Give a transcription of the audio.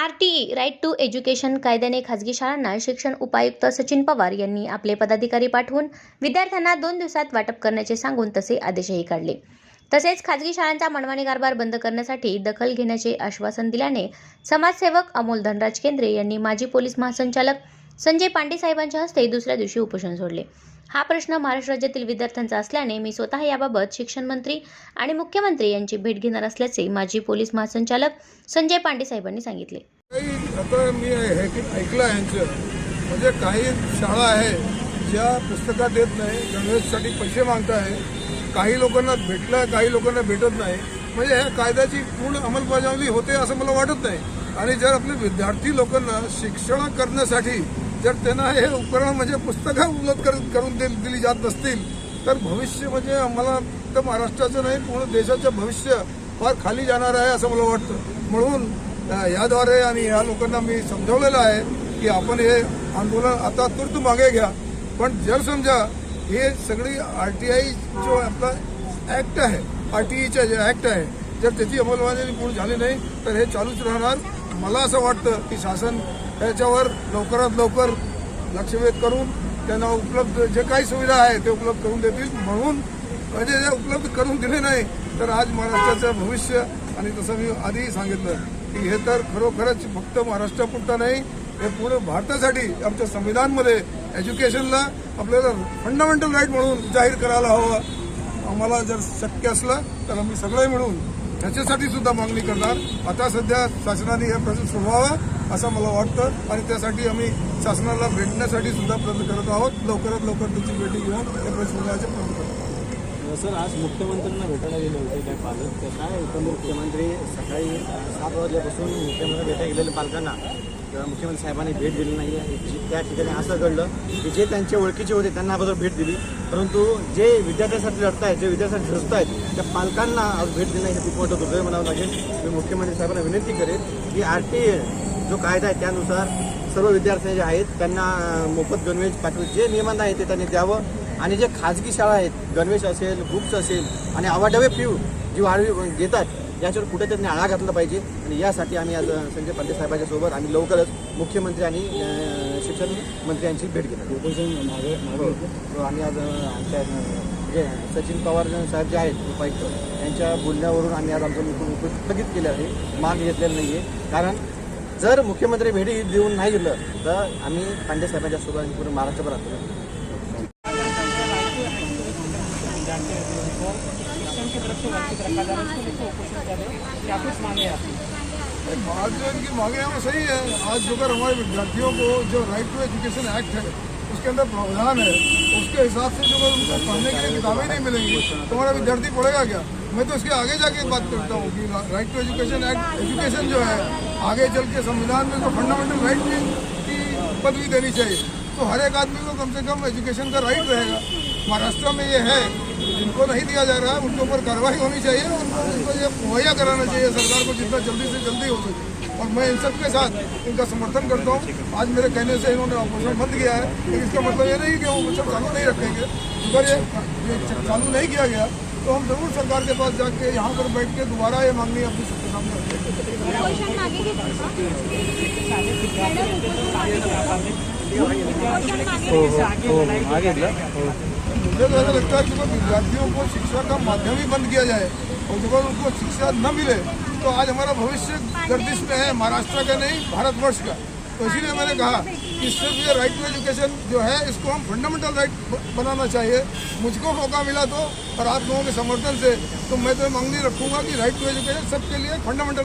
R T E right to education कायद्याने खाजगी शाळांना शिक्षण उपायुक्त सचिन पवार यांनी आपले पदाधिकारी पाठवून विद्यार्थ्यांना दोन दिवसात वाटप करण्याचे सांगून तसे आदेशही काढले. तसेच खाजगी शाळांचा मनमानी कारभार बंद करण्यासाठी दखल घेण्याचे आश्वासन दिल्याने समाजसेवक अमोल धनराज केंद्रे यांनी माजी पोलीस महासंचालक संजय पांडे साहेबांच्या हस्ते दुसऱ्या दिवशी उपोषण सोडले. हा प्रश्न महाराष्ट्र राज्यातील विद्यार्थ्यांचा असल्याने मी स्वतः याबाबत शिक्षण मंत्री आणि मुख्यमंत्री यांची भेट घेणार असल्याचे माजी पोलीस महासंचालक संजय पांडे साहेबांनी सांगितले. आता मी ऐकलं यांचं. म्हणजे काही शाळा आहे ज्या पुस्तकात देत नाही गणवेशसाठी पैसे मागत आहे. काही लोकांना भेटलं काही लोकांना भेटत नाही. म्हणजे ह्या कायद्याची पूर्ण अंमलबजावणी होते असं मला वाटत नाही. आणि जर आपले विद्यार्थी लोकांना शिक्षण करण्यासाठी जर त्यांना हे उपकरण म्हणजे पुस्तकं उपलब्ध कर- करून दिली जात नसतील तर भविष्य म्हणजे आम्हाला तर महाराष्ट्राचं नाही पूर्ण देशाचं भविष्य फार खाली जाणार आहे असं मला वाटतं. म्हणून याद्वारे आणि या लोकांना मी समजावलेलं आहे की आपण हे आंदोलन आता तुर्त मागे घ्या. पण जर समजा हे सगळी आर टी आय जो आपला ॲक्ट आहे आर टी ईचा जे ॲक्ट आहे जर त्याची अंमलबजावणी पूर्ण झाली नाही तर हे चालूच राहणार. मला असं वाटतं की शासन याच्यावर लवकरात लवकर लक्षवेध करून त्यांना उपलब्ध जे काही सुविधा आहे ते उपलब्ध करून देतील. म्हणून म्हणजे जे उपलब्ध करून दिले नाही तर आज महाराष्ट्राचं भविष्य आणि तसं मी आधीही सांगितलं की हे तर खरोखरच फक्त महाराष्ट्रापुरतं नाही हे पूर्ण भारतासाठी आमच्या संविधानमध्ये एज्युकेशनला आपल्याला फंडामेंटल राईट म्हणून जाहीर करायला हवं. आम्हाला जर शक्य असलं तर आम्ही सगळे मिळून त्याच्यासाठी सुद्धा मागणी करणार. आता सध्या शासनाने हे प्रश्न सोडवावा असं मला वाटतं. आणि त्यासाठी आम्ही शासनाला भेटण्यासाठी सुद्धा प्रयत्न करत आहोत. लवकरात लवकर त्याची भेटी घेऊन हे प्रश्न सोडवायचे प्रयत्न करतो. सर आज मुख्यमंत्र्यांना भेटायला गेले होते काय पालक. तर काय होतं मुख्यमंत्री सकाळी सात वाजल्यापासून मुख्यमंत्री भेटायला गेलेल्या पालकांना? मुख्यमंत्री साहेबांनी भेट दिली नाही आहे त्या ठिकाणी असं घडलं की जे त्यांचे ओळखीचे होते त्यांना अगोदर भेट दिली. परंतु जे विद्यार्थ्यांसाठी लढत आहेत जे विद्यार्थ्यांसाठी झुजत आहेत त्या पालकांना आज भेट देण्यासाठी हे खूप मोठं दुर्दैव म्हणावं लागेल. मी मुख्यमंत्री साहेबांना विनंती करेन की आर टी जो कायदा आहे त्यानुसार सर्व विद्यार्थी जे आहेत त्यांना मोफत गणवेश पाठवून जे नियमांना आहे ते त्यांनी द्यावं. आणि जे खाजगी शाळा आहेत गणवेश असेल बुक्स असेल आणि अवाढव्य फ्यू जी वाढवी घेतात याच्यावर कुठे त्यांनी आळा घातला पाहिजे. आणि यासाठी आम्ही आज संजय पांडे साहेबांच्या सोबत आम्ही लवकरच मुख्यमंत्री आणि शिक्षण मंत्री यांची भेट घेणार हो, आम्ही आज आमच्या अं, जे सचिन पवार साहेब जे आहेत उपायुक्त यांच्या बोलण्यावरून आम्ही आज आमचं मुख स्थगित केलं आहे. माग घेतलेलं नाही आहे कारण जर मुख्यमंत्री भेटी देऊन नाही दिलं तर आम्ही पांडे साहेबांच्या सोबत आणि पूर्ण महाराष्ट्रभर आंदोलन आज इनकी मांगे हैं वो सही है आज जो अगर हमारे विद्यार्थियों को जो राइट टू एजुकेशन एक्ट है उसके अंदर प्रावधान है उसके हिसाब से जो उनको पढ़ने के लिए किताबें नहीं मिलेंगी तो हमारा विद्यार्थी पढ़ेगा क्या मैं तो इसके आगे जाके बात करता हूँ कि right to education act education जो है आगे चल के संविधान में तो फंडामेंटल राइट की पदवी देनी चाहिए तो हर एक आदमी को कम से कम एजुकेशन का राइट रहेगा। महाराष्ट्र में ये है जिनको नहीं दिया जा रहा है उनके ऊपर कार्रवाई होनी चाहिए और उनको उनको ये मुहैया कराना चाहिए सरकार को जितना जल्दी से जल्दी हो सके। और मैं इन सब के साथ इनका समर्थन करता हूँ। आज मेरे कहने से इन्होंने ऑपरेशन बंद किया है लेकिन इसका मतलब ये नहीं कि वो ऑपरेशन चालू नहीं रखेंगे। अगर ये ये चालू नहीं किया गया तो हम ज़रूर सरकार के पास जाके यहाँ पर बैठ के दोबारा ये मांगनी अपनी सबके सामने रखेंगे मुझे तो ऐसा लगता है कि विद्यार्थियों को शिक्षा का माध्यम ही बंद किया जाए और जब उनको शिक्षा न मिले तो आज हमारा भविष्य गर्दिश में है, महाराष्ट्र का नहीं, भारतवर्ष का। तो इसीलिए मैंने कहा कि सिर्फ़ ये राइट टू एजुकेशन जो है, इसको हम फंडामेंटल राइट बनाना चाहिए। मुझको मौका मिला तो और आप लोगों के समर्थन से तो मैं तो मांगनी रखूँगा कि राइट टू एजुकेशन सबके लिए फंडामेंटल